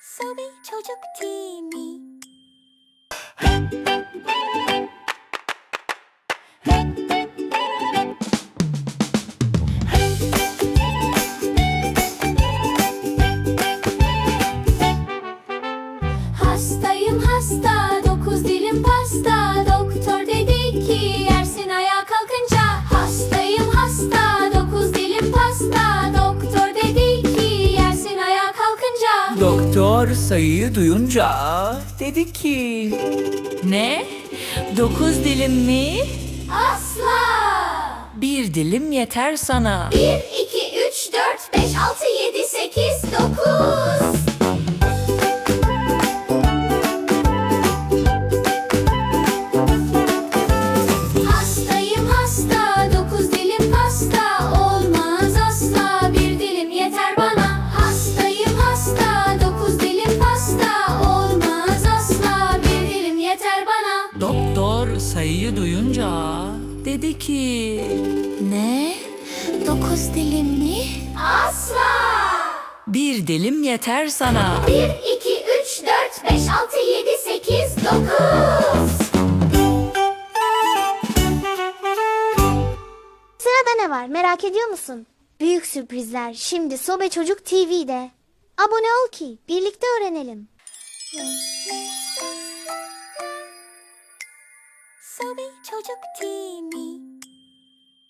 Sobi Çocuk Hastayım Doktor sayıyı duyunca dedi ki Ne? Dokuz dilim mi? Asla! Bir dilim yeter sana. Bir, iki, üç, dört, beş, altı, yedi, sekiz, dokuz yeter bana Doktor sayıyı duyunca dedi ki Ne? Dokuz dilim mi? Asla! Bir dilim yeter sana. Bir, iki, üç, dört, beş, altı, yedi, sekiz, dokuz Sırada ne var merak ediyor musun? Büyük sürprizler şimdi Sobe Çocuk TV'de. Abone ol ki birlikte öğrenelim. 소비 조족 TV